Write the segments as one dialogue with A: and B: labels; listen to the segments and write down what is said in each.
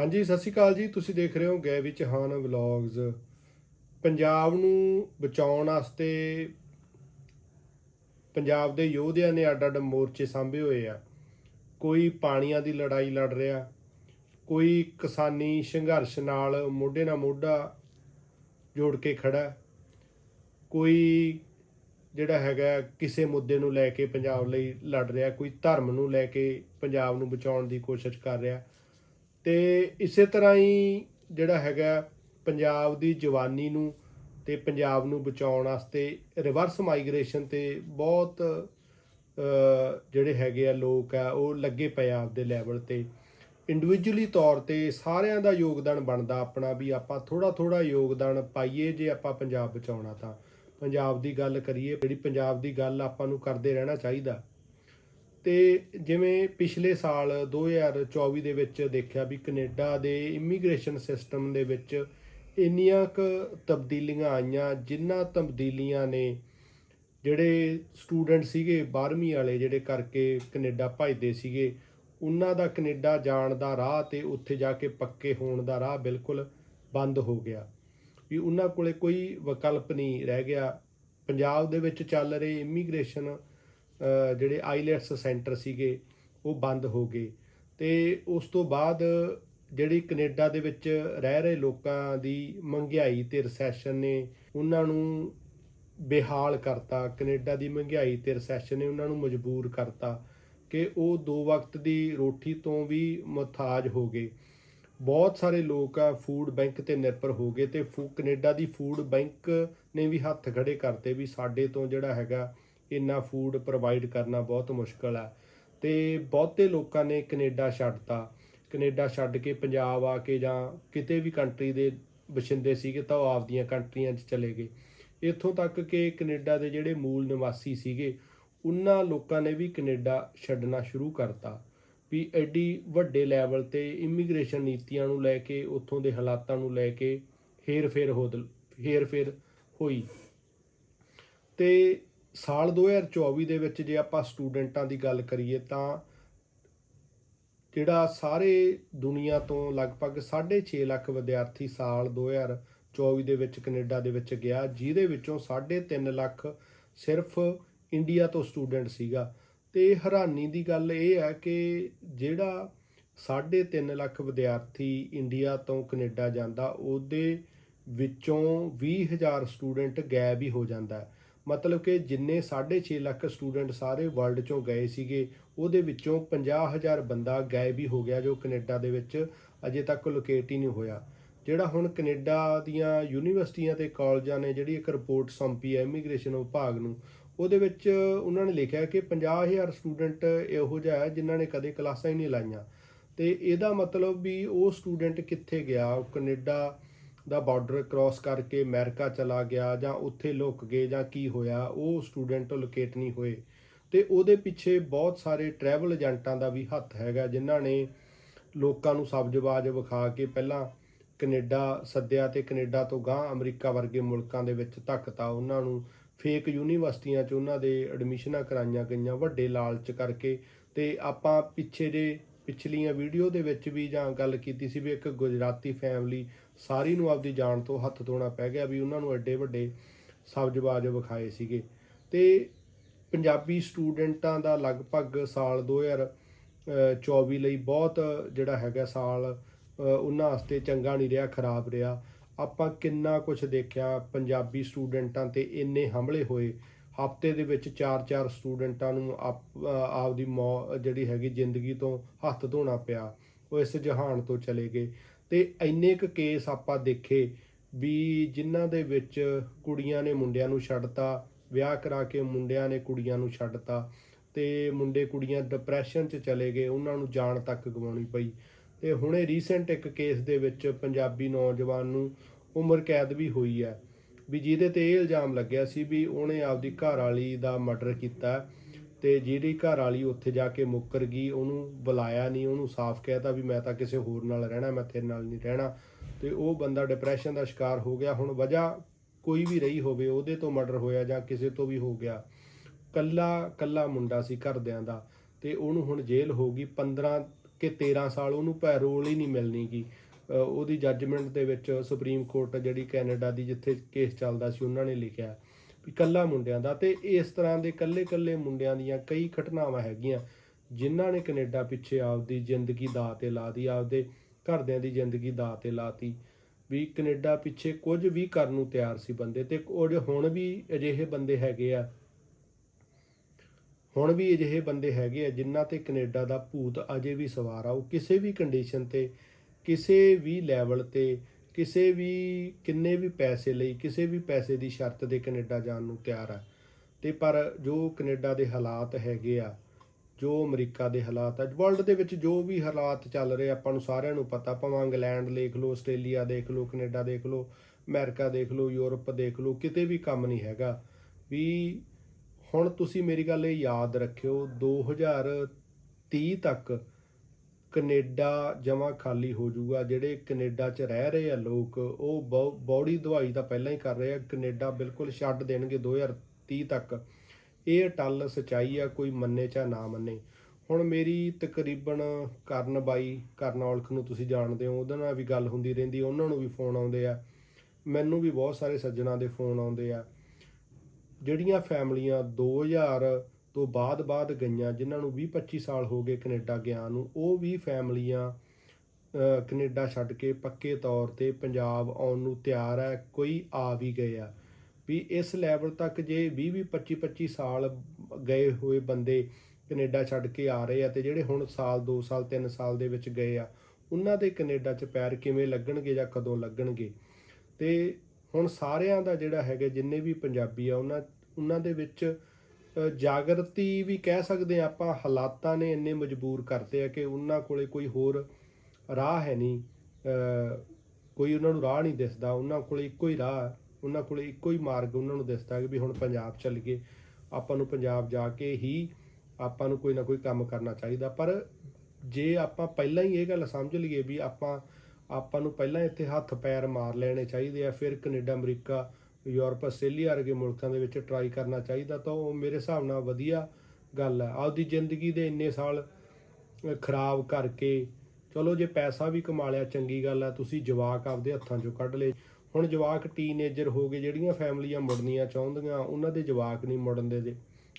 A: ਹਾਂਜੀ, ਸਤਿ ਸ਼੍ਰੀ ਅਕਾਲ ਜੀ। ਤੁਸੀਂ ਦੇਖ ਰਹੇ ਹੋ ਗਏ ਵਿੱਚ ਹਾਨ ਵਲੌਗਸ। ਪੰਜਾਬ ਨੂੰ ਬਚਾਉਣ ਵਾਸਤੇ ਪੰਜਾਬ ਦੇ ਯੋਧਿਆਂ ਨੇ ਅੱਡ ਅੱਡ ਮੋਰਚੇ ਸਾਂਭੇ ਹੋਏ ਆ। ਕੋਈ ਪਾਣੀਆਂ ਦੀ ਲੜਾਈ ਲੜ ਰਿਹਾ, ਕੋਈ ਕਿਸਾਨੀ ਸੰਘਰਸ਼ ਨਾਲ ਮੋਢੇ ਨਾਲ ਮੋਢਾ ਜੋੜ ਕੇ ਖੜਾ, ਕੋਈ ਜਿਹੜਾ ਹੈਗਾ ਕਿਸੇ ਮੁੱਦੇ ਨੂੰ ਲੈ ਕੇ ਪੰਜਾਬ ਲਈ ਲੜ ਰਿਹਾ, ਕੋਈ ਧਰਮ ਨੂੰ ਲੈ ਕੇ ਪੰਜਾਬ ਨੂੰ ਬਚਾਉਣ ਦੀ ਕੋਸ਼ਿਸ਼ ਕਰ ਰਿਹਾ। ਤੇ ਇਸੇ ਤਰ੍ਹਾਂ ਹੀ ਜਿਹੜਾ ਹੈਗਾ ਪੰਜਾਬ ਦੀ ਜਵਾਨੀ ਨੂੰ ਤੇ ਪੰਜਾਬ ਨੂੰ ਬਚਾਉਣ ਵਾਸਤੇ ਰਿਵਰਸ ਮਾਈਗ੍ਰੇਸ਼ਨ ਤੇ ਬਹੁਤ ਜਿਹੜੇ ਹੈਗੇ ਆ ਲੋਕ ਆ, ਉਹ ਲੱਗੇ ਪਏ ਆ ਆਪਦੇ ਲੈਵਲ ਤੇ। ਇੰਡੀਵਿਜੂਅਲੀ ਤੌਰ ਤੇ ਸਾਰਿਆਂ ਦਾ ਯੋਗਦਾਨ ਬਣਦਾ ਆਪਣਾ ਵੀ ਆਪਾਂ ਥੋੜਾ ਥੋੜਾ ਯੋਗਦਾਨ ਪਾਈਏ ਜੇ ਆਪਾਂ ਪੰਜਾਬ ਬਚਾਉਣਾ ਤਾਂ। ਪੰਜਾਬ ਦੀ ਗੱਲ ਕਰੀਏ, ਜਿਹੜੀ ਪੰਜਾਬ ਦੀ ਗੱਲ ਆਪਾਂ ਨੂੰ ਕਰਦੇ ਰਹਿਣਾ ਚਾਹੀਦਾ। ਤੇ ਜਿਵੇਂ ਪਿਛਲੇ ਸਾਲ 2024 ਦੇ ਵਿੱਚ ਦੇਖਿਆ ਵੀ ਕੈਨੇਡਾ ਦੇ ਇਮੀਗ੍ਰੇਸ਼ਨ ਸਿਸਟਮ ਦੇ ਵਿੱਚ ਇੰਨੀਆਂ ਕੁ ਤਬਦੀਲੀਆਂ ਆਈਆਂ ਜਿਨ੍ਹਾਂ ਤਬਦੀਲੀਆਂ ਨੇ ਜਿਹੜੇ ਸਟੂਡੈਂਟ ਸੀਗੇ 12ਵੀਂ ਵਾਲੇ ਜਿਹੜੇ ਕਰਕੇ ਕੈਨੇਡਾ ਭਜਦੇ ਸੀਗੇ, ਉਹਨਾਂ ਦਾ ਕੈਨੇਡਾ ਜਾਣ ਦਾ ਰਾਹ ਤੇ ਉੱਥੇ ਜਾ ਕੇ ਪੱਕੇ ਹੋਣ ਦਾ ਰਾਹ ਬਿਲਕੁਲ ਬੰਦ ਹੋ ਗਿਆ। ਵੀ ਉਹਨਾਂ ਕੋਲੇ ਕੋਈ ਵਿਕਲਪ ਨਹੀਂ ਰਹਿ ਗਿਆ। ਪੰਜਾਬ ਦੇ ਵਿੱਚ ਚੱਲ ਰਹੇ ਇਮੀਗ੍ਰੇਸ਼ਨ ਜਿਹੜੇ ਆਈਲੈਟਸ ਸੈਂਟਰ ਸੀਗੇ, ਉਹ ਬੰਦ ਹੋ ਗਏ। ਤੇ ਉਸ ਤੋਂ ਬਾਅਦ ਜਿਹੜੀ ਕੈਨੇਡਾ ਦੇ ਵਿੱਚ ਰਹਿ ਰਹੇ ਲੋਕਾਂ ਦੀ ਮਹਿੰਗਾਈ ਤੇ ਰੈਸੈਸ਼ਨ ਨੇ ਉਹਨਾਂ ਨੂੰ ਬੇਹਾਲ ਕਰਤਾ। ਕੈਨੇਡਾ ਦੀ ਮਹਿੰਗਾਈ ਤੇ ਰੈਸੈਸ਼ਨ ਨੇ ਉਹਨਾਂ ਨੂੰ ਮਜਬੂਰ ਕਰਤਾ ਕਿ ਉਹ ਦੋ ਵਕਤ ਦੀ ਰੋਟੀ ਤੋਂ ਵੀ ਮੁਹਤਾਜ ਹੋ ਗਏ। ਬਹੁਤ ਸਾਰੇ ਲੋਕ ਆ ਫੂਡ ਬੈਂਕ ਤੇ ਨਿਰਭਰ ਹੋ ਗਏ ਤੇ ਫੂ, ਕੈਨੇਡਾ ਦੀ ਫੂਡ ਬੈਂਕ ਨੇ ਵੀ ਹੱਥ ਖੜੇ ਕਰਤੇ ਵੀ ਸਾਡੇ ਤੋਂ ਜਿਹੜਾ ਹੈਗਾ ਇੰਨਾ ਫੂਡ ਪ੍ਰੋਵਾਈਡ ਕਰਨਾ ਬਹੁਤ ਮੁਸ਼ਕਲ ਆ। ਤੇ ਬਹੁਤੇ ਲੋਕਾਂ ਨੇ ਕੈਨੇਡਾ ਛੱਡਤਾ ਕੈਨੇਡਾ ਛੱਡ ਕੇ ਪੰਜਾਬ ਆ ਕੇ ਜਾਂ ਕਿਤੇ ਵੀ ਕੰਟਰੀ ਦੇ ਵਸਿੰਦੇ ਸੀਗੇ ਤਾਂ ਉਹ ਆਪਦੀਆਂ ਕੰਟਰੀਆਂ 'ਚ ਚਲੇ ਗਏ। ਇੱਥੋਂ ਤੱਕ ਕਿ ਕੈਨੇਡਾ ਦੇ ਜਿਹੜੇ ਮੂਲ ਨਿਵਾਸੀ ਸੀਗੇ, ਉਹਨਾਂ ਲੋਕਾਂ ਨੇ ਵੀ ਕੈਨੇਡਾ ਛੱਡਣਾ ਸ਼ੁਰੂ ਕਰਤਾ ਵੀ ਐਡੀ ਵੱਡੇ ਲੈਵਲ ਤੇ ਇਮੀਗ੍ਰੇਸ਼ਨ ਨੀਤੀਆਂ ਨੂੰ ਲੈ ਕੇ, ਉੱਥੋਂ ਦੇ ਹਾਲਾਤਾਂ ਨੂੰ ਲੈ ਕੇ ਹੇਰ-ਫੇਰ ਹੋ ਹੇਰ-ਫੇਰ ਹੋਈ। ਤੇ ਸਾਲ 2024 ਦੇ ਵਿੱਚ ਜੇ ਆਪਾਂ ਸਟੂਡੈਂਟਾਂ ਦੀ ਗੱਲ ਕਰੀਏ ਤਾਂ ਜਿਹੜਾ ਸਾਰੇ ਦੁਨੀਆ ਤੋਂ ਲਗਭਗ 6.5 ਲੱਖ ਵਿਦਿਆਰਥੀ ਸਾਲ 2024 ਦੇ ਵਿੱਚ ਕੈਨੇਡਾ ਦੇ ਵਿੱਚ ਗਿਆ, ਜਿਹਦੇ ਵਿੱਚੋਂ 3.5 ਲੱਖ ਸਿਰਫ ਇੰਡੀਆ ਤੋਂ ਸਟੂਡੈਂਟ ਸੀਗਾ। ਤੇ ਹੈਰਾਨੀ ਦੀ ਗੱਲ ਇਹ ਹੈ ਕਿ ਜਿਹੜਾ 3.5 ਲੱਖ ਵਿਦਿਆਰਥੀ ਇੰਡੀਆ ਤੋਂ ਕੈਨੇਡਾ ਜਾਂਦਾ, ਉਹਦੇ ਵਿੱਚੋਂ 20000 ਸਟੂਡੈਂਟ ਗਾਇਬ ਹੀ ਹੋ ਜਾਂਦਾ। ਹੈ ਮਤਲਬ ਕਿ ਜਿੰਨੇ 6.5 ਲੱਖ ਸਟੂਡੈਂਟ ਸਾਰੇ ਵਰਲਡ ਚੋਂ ਗਏ ਸੀਗੇ, ਉਹਦੇ ਵਿੱਚੋਂ 50000 ਬੰਦਾ ਗਾਇਬ ਹੀ ਹੋ ਗਿਆ ਜੋ ਕੈਨੇਡਾ ਦੇ ਵਿੱਚ ਅਜੇ ਤੱਕ ਲੋਕੇਟ ਹੀ ਨਹੀਂ ਹੋਇਆ। ਜਿਹੜਾ ਹੁਣ ਕੈਨੇਡਾ ਦੀਆਂ ਯੂਨੀਵਰਸਿਟੀਆਂ ਤੇ ਕਾਲਜਾਂ ਨੇ ਜਿਹੜੀ ਇੱਕ ਰਿਪੋਰਟ ਸੌਂਪੀ ਹੈ ਇਮੀਗ੍ਰੇਸ਼ਨ ਵਿਭਾਗ ਨੂੰ, ਉਹਦੇ ਵਿੱਚ ਉਹਨਾਂ ਨੇ ਲਿਖਿਆ ਕਿ 50000 ਸਟੂਡੈਂਟ ਇਹੋ ਜਿਹਾ ਹੈ ਜਿਨ੍ਹਾਂ ਨੇ ਕਦੇ ਕਲਾਸਾਂ ਹੀ ਨਹੀਂ ਲਾਈਆਂ। ਤੇ ਇਹਦਾ ਮਤਲਬ ਵੀ ਉਹ ਸਟੂਡੈਂਟ ਕਿੱਥੇ ਗਿਆ, ਉਹ ਕੈਨੇਡਾ ਦਾ ਬਾਰਡਰ ਕ੍ਰਾਸ ਕਰਕੇ ਅਮਰੀਕਾ ਚਲਾ ਗਿਆ ਜਾਂ ਉੱਥੇ ਲੁਕ ਗਏ ਜਾਂ ਕੀ ਹੋਇਆ, ਉਹ ਸਟੂਡੈਂਟ ਲੋਕੇਟ ਨਹੀਂ ਹੋਏ। ਤੇ ਉਹਦੇ ਪਿੱਛੇ ਬਹੁਤ ਸਾਰੇ ਟਰੈਵਲ ਏਜੰਟਾਂ ਦਾ ਵੀ ਹੱਥ ਹੈਗਾ, ਜਿਨ੍ਹਾਂ ਨੇ ਲੋਕਾਂ ਨੂੰ ਸਬਜ਼ਬਾਜ਼ ਵਿਖਾ ਕੇ ਪਹਿਲਾਂ ਕੈਨੇਡਾ ਸੱਦਿਆ ਤੇ ਕੈਨੇਡਾ ਤੋਂ ਗਾਂ ਅਮਰੀਕਾ ਵਰਗੇ ਮੁਲਕਾਂ ਦੇ ਵਿੱਚ ਧੱਕਤਾ। ਉਹਨਾਂ ਨੂੰ ਫੇਕ ਯੂਨੀਵਰਸਿਟੀਆਂ 'ਚ ਉਹਨਾਂ ਦੇ ਐਡਮਿਸ਼ਨਾਂ ਕਰਾਈਆਂ ਗਈਆਂ, ਵੱਡੇ ਲਾਲਚ ਕਰਕੇ। ਤੇ ਆਪਾਂ ਪਿੱਛੇ ਜੇ ਪਿਛਲੀਆਂ ਵੀਡੀਓ ਦੇ ਵਿੱਚ ਵੀ ਜਾਂ ਗੱਲ ਕੀਤੀ ਸੀ ਵੀ ਇੱਕ ਗੁਜਰਾਤੀ ਫੈਮਿਲੀ ਸਾਰੀ ਨੂੰ ਆਪਦੀ ਜਾਨ ਤੋਂ ਹੱਥ ਧੋਣਾ ਪੈ ਗਿਆ ਵੀ ਉਹਨਾਂ ਨੂੰ ਐਡੇ ਵੱਡੇ ਸਬਜ਼ਬਾਜ਼ ਵਿਖਾਏ ਸੀਗੇ। ਤੇ ਪੰਜਾਬੀ ਸਟੂਡੈਂਟਾਂ ਦਾ ਲਗਭਗ ਸਾਲ 2024 ਲਈ ਬਹੁਤ ਜਿਹੜਾ ਹੈਗਾ ਸਾਲ ਉਹਨਾਂ ਵਾਸਤੇ ਚੰਗਾ ਨਹੀਂ ਰਿਹਾ, ਖਰਾਬ ਰਿਹਾ। ਆਪਾਂ ਕਿੰਨਾ ਕੁਝ ਦੇਖਿਆ ਪੰਜਾਬੀ ਸਟੂਡੈਂਟਾਂ ਤੇ ਇੰਨੇ ਹਮਲੇ ਹੋਏ ਹਫ਼ਤੇ ਦੇ ਵਿੱਚ 4-4 ਸਟੂਡੈਂਟਾਂ ਨੂੰ ਆਪ- ਅ, ਆਪਦੀ ਮੌ ਜਿਹੜੀ ਹੈਗੀ ਜ਼ਿੰਦਗੀ ਤੋਂ ਹੱਥ ਧੋਣਾ ਪਿਆ ਉਹ ਇਸ ਜਹਾਨ ਤੋਂ ਚਲੇ ਗਏ। ਤੇ ਇੰਨੇ ਕੁ ਕੇਸ ਆਪਾਂ ਦੇਖੇ ਵੀ ਜਿਨ੍ਹਾਂ ਦੇ ਵਿੱਚ ਕੁੜੀਆਂ ਨੇ ਮੁੰਡਿਆਂ ਨੂੰ ਛੱਡਤਾ ਵਿਆਹ ਕਰਾ ਕੇ ਮੁੰਡਿਆਂ ਨੇ ਕੁੜੀਆਂ ਨੂੰ ਛੱਡਤਾ ਤੇ ਮੁੰਡੇ ਕੁੜੀਆਂ ਡਿਪਰੈਸ਼ਨ 'ਚ ਚਲੇ ਗਏ ਉਹਨਾਂ ਨੂੰ ਜਾਣ ਤੱਕ ਗਵਾਉਣੀ ਪਈ। ਤੇ ਹੁਣੇ ਰੀਸੈਂਟ ਇੱਕ ਕੇਸ ਦੇ ਵਿੱਚ ਪੰਜਾਬੀ ਨੌਜਵਾਨ ਨੂੰ ਉਮਰ ਕੈਦ ਵੀ ਹੋਈ ਹੈ। ਵੀ ਜਿਹਦੇ ਤੇ ਇਹ ਇਲਜ਼ਾਮ ਲੱਗਿਆ ਸੀ ਵੀ ਉਹਨੇ ਆਪਦੀ ਘਰ ਵਾਲੀ ਦਾ ਮਰਡਰ ਕੀਤਾ ਤੇ ਜਿਹੜੀ ਘਰ ਵਾਲੀ ਉੱਥੇ ਜਾ ਕੇ ਮੁੱਕਰ ਗਈ ਉਹਨੂੰ ਬੁਲਾਇਆ ਨਹੀਂ ਉਹਨੂੰ ਸਾਫ਼ ਕਹਿਤਾ ਵੀ ਮੈਂ ਤਾਂ ਕਿਸੇ ਹੋਰ ਨਾਲ ਰਹਿਣਾ ਮੈਂ ਤੇਰੇ ਨਾਲ ਨਹੀਂ ਰਹਿਣਾ। ਤੇ ਉਹ ਬੰਦਾ ਡਿਪਰੈਸ਼ਨ ਦਾ ਸ਼ਿਕਾਰ ਹੋ ਗਿਆ। ਹੁਣ ਵਜ੍ਹਾ ਕੋਈ ਵੀ ਰਹੀ ਹੋਵੇ ਉਹਦੇ ਤੋਂ ਮਰਡਰ ਹੋਇਆ ਜਾਂ ਕਿਸੇ ਤੋਂ ਵੀ ਹੋ ਗਿਆ ਕੱਲਾ ਕੱਲਾ ਮੁੰਡਾ ਸੀ ਘਰਦਿਆਂ ਦਾ। ਤੇ ਉਹਨੂੰ ਹੁਣ ਜੇਲ੍ਹ ਹੋ ਗਈ 15 ਕਿ 13 ਸਾਲ ਉਹਨੂੰ ਪੈਰੋਲ ਹੀ ਨਹੀਂ ਮਿਲਣੀਗੀ ਅ, ਉਹਦੀ ਜੱਜਮੈਂਟ ਦੇ ਵਿੱਚ ਸੁਪਰੀਮ ਕੋਰਟ ਜਿਹੜੀ ਕੈਨੇਡਾ ਦੀ ਜਿੱਥੇ ਕੇਸ ਚੱਲਦਾ ਸੀ, ਉਹਨਾਂ ਨੇ ਲਿਖਿਆ ਵੀ ਕੱਲਾ ਮੁੰਡਿਆਂ ਦਾ ਤੇ ਇਸ ਤਰ੍ਹਾਂ ਦੇ ਕੱਲੇ ਕੱਲੇ ਮੁੰਡਿਆਂ ਦੀਆਂ ਕਈ ਘਟਨਾਵਾਂ ਹੈਗੀਆਂ, ਜਿਨ੍ਹਾਂ ਨੇ ਕੈਨੇਡਾ ਪਿੱਛੇ ਆਪਦੀ ਜ਼ਿੰਦਗੀ ਦਾ ਤੇ ਲਾ ਲਾਤੀ ਆਪਦੇ ਘਰਦਿਆਂ ਦੀ ਜ਼ਿੰਦਗੀ ਦਾਅ ਤੇ ਲਾਤੀ ਵੀ ਕੈਨੇਡਾ ਪਿੱਛੇ ਕੁਝ ਵੀ ਕਰਨ ਨੂੰ ਤਿਆਰ ਸੀ ਬੰਦੇ ਤੇ ਉਹ ਹੁਣ ਵੀ ਅਜਿਹੇ ਬੰਦੇ ਹੈਗੇ ਆ, ਹੁਣ ਵੀ ਅਜਿਹੇ ਬੰਦੇ ਹੈਗੇ ਆ ਜਿਨ੍ਹਾਂ ਤੇ ਕੈਨੇਡਾ ਦਾ ਭੂਤ ਅਜੇ ਵੀ ਸਵਾਰ ਆ, ਉਹ ਕਿਸੇ ਵੀ ਕੰਡੀਸ਼ਨ ਤੇ ਕਿਸੇ ਵੀ ਲੈਵਲ ਤੇ, ਕਿਸੇ ਵੀ ਕਿੰਨੇ ਵੀ ਪੈਸੇ ਲਈ, ਕਿਸੇ ਵੀ ਪੈਸੇ ਦੀ ਸ਼ਰਤ ਦੇ ਕੈਨੇਡਾ ਜਾਣ ਨੂੰ ਤਿਆਰ ਆ। ਤੇ ਪਰ ਜੋ ਕੈਨੇਡਾ ਦੇ ਹਾਲਾਤ ਹੈਗੇ ਆ, ਜੋ ਅਮਰੀਕਾ ਦੇ ਹਾਲਾਤ ਆ ਵਰਲਡ ਦੇ ਵਿੱਚ ਜੋ ਵੀ ਹਾਲਾਤ ਚੱਲ ਰਹੇ ਆਪਾਂ ਨੂੰ ਸਾਰਿਆਂ ਨੂੰ ਪਤਾ, ਭਾਵੇਂ ਇੰਗਲੈਂਡ ਦੇਖ ਲਓ, ਆਸਟ੍ਰੇਲੀਆ ਦੇਖ ਲਓ, ਕੈਨੇਡਾ ਦੇਖ ਲਓ, ਅਮਰੀਕਾ ਦੇਖ ਲਓ, ਯੂਰਪ ਦੇਖ ਲਓ, ਕਿਤੇ ਵੀ ਕੰਮ ਨਹੀਂ ਹੈਗਾ। ਵੀ ਹੁਣ ਤੁਸੀਂ ਮੇਰੀ ਗੱਲ ਇਹ ਯਾਦ ਰੱਖਿਓ 2030 ਤੱਕ ਕੈਨੇਡਾ ਜਮਾ ਖਾਲੀ ਹੋ ਜਾਊਗਾ। ਜਿਹੜੇ ਕੈਨੇਡਾ 'ਚ ਰਹਿ ਰਹੇ ਆ ਲੋਕ, ਉਹ ਬੌਡੀ ਦਵਾਈ ਤਾਂ ਪਹਿਲਾਂ ਹੀ ਕਰ ਰਹੇ ਆ। ਕੈਨੇਡਾ ਬਿਲਕੁਲ ਛੱਡ ਦੇਣਗੇ 2030 ਤੱਕ। ਇਹ ਟੱਲ ਸਚਾਈ ਆ, ਕੋਈ ਮੰਨੇ ਚਾ ਨਾ ਮੰਨੇ। ਹੁਣ ਮੇਰੀ ਤਕਰੀਬਨ ਕਰਨ ਬਾਈ, ਕਰਨ ਔਲਖ ਨੂੰ ਤੁਸੀਂ ਜਾਣਦੇ ਹੋ, ਉਹਦੇ ਨਾਲ ਵੀ ਗੱਲ ਹੁੰਦੀ ਰਹਿੰਦੀ, ਉਹਨਾਂ ਨੂੰ ਵੀ ਫੋਨ ਆਉਂਦੇ ਆ। ਮੈਨੂੰ ਵੀ ਬਹੁਤ ਸਾਰੇ ਸੱਜਣਾ ਦੇ ਫੋਨ ਆਉਂਦੇ ਆ। ਜਿਹੜੀਆਂ ਫੈਮਲੀਆਂ 2000 ਤੋਂ ਬਾਅਦ ਬਾਅਦ ਗਈਆਂ ਜਿਨ੍ਹਾਂ ਨੂੰ 20 25 ਸਾਲ ਹੋ ਗਏ ਕੈਨੇਡਾ ਗਿਆ ਨੂੰ ਉਹ ਵੀ ਫੈਮਲੀਆਂ ਅਹ, ਕੈਨੇਡਾ ਛੱਡ ਕੇ ਪੱਕੇ ਤੌਰ ਤੇ ਪੰਜਾਬ ਆਉਣ ਨੂੰ ਤਿਆਰ ਹੈ ਕੋਈ ਆ ਵੀ ਗਏ ਆ। ਵੀ ਇਸ ਲੈਵਲ ਤੱਕ ਜੇ 20 20 25 25 ਸਾਲ ਗਏ ਹੋਏ ਬੰਦੇ ਕੈਨੇਡਾ ਛੱਡ ਕੇ ਆ ਰਹੇ ਆ ਤੇ ਜਿਹੜੇ ਹੁਣ ਸਾਲ 2 ਸਾਲ 3 ਸਾਲ ਦੇ ਵਿੱਚ ਗਏ ਆ ਉਹਨਾਂ ਦੇ ਕੈਨੇਡਾ 'ਚ ਪੈਰ ਕਿਵੇਂ ਲੱਗਣਗੇ ਜਾਂ ਕਦੋਂ ਲੱਗਣਗੇ? ਤੇ ਹੁਣ ਸਾਰਿਆਂ ਦਾ ਜਿਹੜਾ ਹੈਗਾ ਜਿੰਨੇ ਵੀ ਪੰਜਾਬੀ ਆ ਉਹਨਾਂ ਉਹਨਾਂ ਦੇ ਵਿੱਚ ਜਾਗਰਤੀ ਵੀ ਕਹਿ ਸਕਦੇ ਆ ਆਪਾਂ, ਹਾਲਾਤਾਂ ਨੇ ਇੰਨੇ ਮਜਬੂਰ ਕਰਤੇ ਆ ਕਿ ਉਹਨਾਂ ਕੋਲੇ ਕੋਈ ਹੋਰ ਰਾਹ ਹੈ ਨਹੀਂ ਕੋਈ ਉਹਨਾਂ ਨੂੰ ਰਾਹ ਨਹੀਂ ਦਿਸਦਾ, ਉਹਨਾਂ ਕੋਲੇ ਇੱਕੋ ਹੀ ਰਾਹ, ਉਹਨਾਂ ਕੋਲੇ ਇੱਕੋ ਹੀ ਮਾਰਗ ਉਹਨਾਂ ਨੂੰ ਦਿਸਦਾ ਕਿ ਵੀ ਹੁਣ ਪੰਜਾਬ ਚੱਲ ਗਏ, ਆਪਾਂ ਨੂੰ ਪੰਜਾਬ ਜਾ ਕੇ ਹੀ ਆਪਾਂ ਨੂੰ ਕੋਈ ਨਾ ਕੋਈ ਕੰਮ ਕਰਨਾ ਚਾਹੀਦਾ। ਪਰ ਜੇ ਆਪਾਂ ਪਹਿਲਾਂ ਹੀ ਇਹ ਗੱਲ ਸਮਝ ਲਈਏ ਵੀ ਆਪਾਂ ਆਪਾਂ ਨੂੰ ਪਹਿਲਾਂ ਇੱਥੇ ਹੱਥ ਪੈਰ ਮਾਰ ਲੈਣੇ ਚਾਹੀਦੇ ਆ, ਫਿਰ ਕੈਨੇਡਾ, ਅਮਰੀਕਾ ਯੂਰਪ, ਆਸਟ੍ਰੇਲੀਆ ਵਰਗੇ ਮੁਲਕਾਂ ਦੇ ਵਿੱਚ ਟਰਾਈ ਕਰਨਾ ਚਾਹੀਦਾ ਤਾਂ ਉਹ ਮੇਰੇ ਹਿਸਾਬ ਨਾਲ ਵਧੀਆ ਗੱਲ ਹੈ ਆਪਦੀ ਜ਼ਿੰਦਗੀ ਦੇ ਇੰਨੇ ਸਾਲ ਖਰਾਬ ਕਰਕੇ ਚਲੋ ਜੇ ਪੈਸਾ ਵੀ ਕਮਾ ਲਿਆ, ਚੰਗੀ ਗੱਲ ਹੈ ਤੁਸੀਂ ਜਵਾਕ ਆਪਦੇ ਹੱਥਾਂ 'ਚੋਂ ਕੱਢ ਲਏ। ਹੁਣ ਜਵਾਕ ਟੀਨੇਜਰ ਹੋ ਗਏ, ਜਿਹੜੀਆਂ ਫੈਮਲੀਆਂ ਮੁੜਨੀਆਂ ਚਾਹੁੰਦੀਆਂ, ਉਹਨਾਂ ਦੇ ਜਵਾਕ ਨਹੀਂ ਮੁੜਨ ਦੇ ਦੇ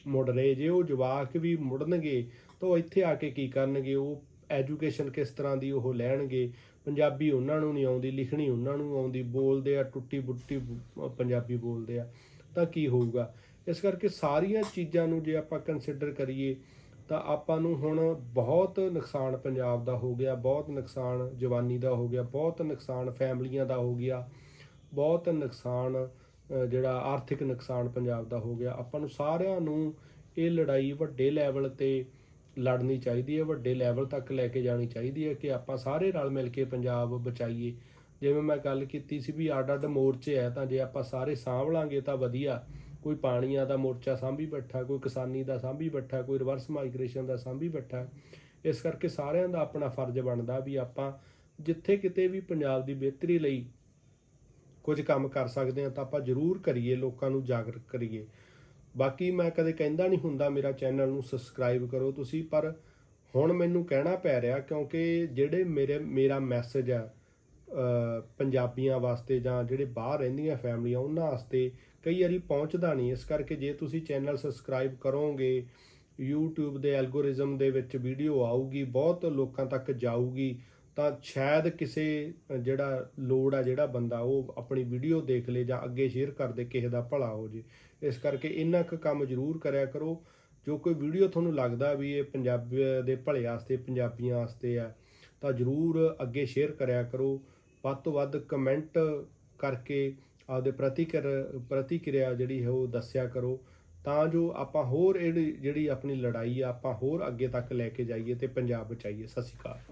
A: ਮੁੜ ਰਹੇ, ਜੇ ਉਹ ਜਵਾਕ ਵੀ ਮੁੜਨਗੇ ਤਾਂ ਉਹ ਇੱਥੇ ਆ ਕੇ ਕੀ ਕਰਨਗੇ? ਉਹ ਐਜੂਕੇਸ਼ਨ ਕਿਸ ਤਰ੍ਹਾਂ ਦੀ ਉਹ ਲੈਣਗੇ? ਪੰਜਾਬੀ ਉਹਨਾਂ ਨੂੰ ਨਹੀਂ ਆਉਂਦੀ, ਲਿਖਣੀ ਉਹਨਾਂ ਨੂੰ ਆਉਂਦੀ, ਬੋਲਦੇ ਆ, ਟੁੱਟੀ ਬੁੱਟੀ ਪੰਜਾਬੀ ਬੋਲਦੇ ਆ, ਤਾਂ ਕੀ ਹੋਊਗਾ? ਇਸ ਕਰਕੇ ਸਾਰੀਆਂ ਚੀਜ਼ਾਂ ਨੂੰ ਜੇ ਆਪਾਂ ਕੰਸੀਡਰ ਕਰੀਏ, ਤਾਂ ਆਪਾਂ ਨੂੰ ਹੁਣ ਬਹੁਤ ਨੁਕਸਾਨ ਪੰਜਾਬ ਦਾ ਹੋ ਗਿਆ, ਬਹੁਤ ਨੁਕਸਾਨ ਜਵਾਨੀ ਦਾ ਹੋ ਗਿਆ, ਬਹੁਤ ਨੁਕਸਾਨ ਫੈਮਲੀਆਂ ਦਾ ਹੋ ਗਿਆ, ਬਹੁਤ ਨੁਕਸਾਨ ਜਿਹੜਾ ਆਰਥਿਕ ਨੁਕਸਾਨ ਪੰਜਾਬ ਦਾ ਹੋ ਗਿਆ। ਆਪਾਂ ਨੂੰ ਸਾਰਿਆਂ ਨੂੰ ਇਹ ਲੜਾਈ ਵੱਡੇ ਲੈਵਲ ਤੇ ਲੜਨੀ ਚਾਹੀਦੀ ਹੈ, ਵੱਡੇ ਲੈਵਲ ਤੱਕ ਲੈ ਕੇ ਜਾਣੀ ਚਾਹੀਦੀ ਹੈ ਕਿ ਆਪਾਂ ਸਾਰੇ ਰਲ ਮਿਲ ਕੇ ਪੰਜਾਬ ਬਚਾਈਏ। ਜਿਵੇਂ ਮੈਂ ਗੱਲ ਕੀਤੀ ਸੀ ਵੀ ਅੱਡ ਅੱਡ ਮੋਰਚੇ ਹੈ, ਤਾਂ ਜੇ ਆਪਾਂ ਸਾਰੇ ਸਾਂਭ ਲਾਂਗੇ ਤਾਂ ਵਧੀਆ। ਕੋਈ ਪਾਣੀਆਂ ਦਾ ਮੋਰਚਾ ਸਾਂਭੀ ਬੈਠਾ, ਕੋਈ ਕਿਸਾਨੀ ਦਾ ਸਾਂਭੀ ਬੈਠਾ, ਕੋਈ ਰਿਵਰਸ ਮਾਈਗ੍ਰੇਸ਼ਨ ਦਾ ਸਾਂਭੀ ਬੈਠਾ। ਇਸ ਕਰਕੇ ਸਾਰਿਆਂ ਦਾ ਆਪਣਾ ਫਰਜ਼ ਬਣਦਾ ਵੀ ਆਪਾਂ ਜਿੱਥੇ ਕਿਤੇ ਵੀ ਪੰਜਾਬ ਦੀ ਬਿਹਤਰੀ ਲਈ ਕੁਝ ਕੰਮ ਕਰ ਸਕਦੇ ਹਾਂ, ਤਾਂ ਆਪਾਂ ਜ਼ਰੂਰ ਕਰੀਏ, ਲੋਕਾਂ ਨੂੰ ਜਾਗਰੂਕ ਕਰੀਏ। ਬਾਕੀ ਮੈਂ ਕਦੇ ਕਹਿੰਦਾ ਨਹੀਂ ਹੁੰਦਾ ਮੇਰਾ ਚੈਨਲ ਨੂੰ ਸਬਸਕ੍ਰਾਈਬ ਕਰੋ ਤੁਸੀਂ, ਪਰ ਹੁਣ ਮੈਨੂੰ ਕਹਿਣਾ ਪੈ ਰਿਹਾ ਕਿਉਂਕਿ ਜਿਹੜੇ ਮੇਰੇ, ਮੇਰਾ ਮੈਸੇਜ ਆ ਪੰਜਾਬੀਆਂ ਵਾਸਤੇ ਜਾਂ ਜਿਹੜੇ ਬਾਹਰ ਰਹਿੰਦੀਆਂ ਫੈਮਲੀਆਂ ਉਹਨਾਂ ਵਾਸਤੇ ਕਈ ਵਾਰੀ ਪਹੁੰਚਦਾ ਨਹੀਂ। ਇਸ ਕਰਕੇ ਜੇ ਤੁਸੀਂ ਚੈਨਲ ਸਬਸਕ੍ਰਾਈਬ ਕਰੋਗੇ, YouTube ਦੇ ਐਲਗੋਰਿਜ਼ਮ ਦੇ ਵਿੱਚ ਵੀਡੀਓ ਆਊਗੀ, ਬਹੁਤ ਲੋਕਾਂ ਤੱਕ ਜਾਊਗੀ, ਤਾਂ ਸ਼ਾਇਦ ਕਿਸੇ, ਜਿਹੜਾ ਲੋੜ ਆ ਜਿਹੜਾ ਬੰਦਾ, ਉਹ ਆਪਣੀ ਵੀਡੀਓ ਦੇਖ ਲੇ ਜਾਂ ਅੱਗੇ ਸ਼ੇਅਰ ਕਰ ਦੇ, ਕਿਸੇ ਦਾ ਭਲਾ ਹੋ ਜੇ। ਇਸ ਕਰਕੇ ਇੰਨਾ ਕੁ ਕੰਮ ਜ਼ਰੂਰ ਕਰਿਆ ਕਰੋ। ਜੋ ਕੋਈ ਵੀਡੀਓ ਤੁਹਾਨੂੰ ਲੱਗਦਾ ਵੀ ਇਹ ਪੰਜਾਬ ਦੇ ਭਲੇ ਵਾਸਤੇ ਪੰਜਾਬੀਆਂ ਵਾਸਤੇ ਆ, ਤਾਂ ਜ਼ਰੂਰ ਅੱਗੇ ਸ਼ੇਅਰ ਕਰਿਆ ਕਰੋ। ਵੱਧ ਤੋਂ ਵੱਧ ਕਮੈਂਟ ਕਰਕੇ ਆਪਦੇ ਪ੍ਰਤੀਕਰ, ਪ੍ਰਤੀਕਿਰਿਆ ਜਿਹੜੀ ਹੈ ਉਹ ਦੱਸਿਆ ਕਰੋ। ਤਾਂ ਜੋ ਆਪਾਂ ਹੋਰ ਇਹੜੀ ਜਿਹੜੀ ਆਪਣੀ ਲੜਾਈ ਆ, ਆਪਾਂ ਹੋਰ ਅੱਗੇ ਤੱਕ ਲੈ ਕੇ ਜਾਈਏ ਤੇ ਪੰਜਾਬ ਬਚਾਈਏ। ਸਤਿ ਸ਼੍ਰੀ ਅਕਾਲ।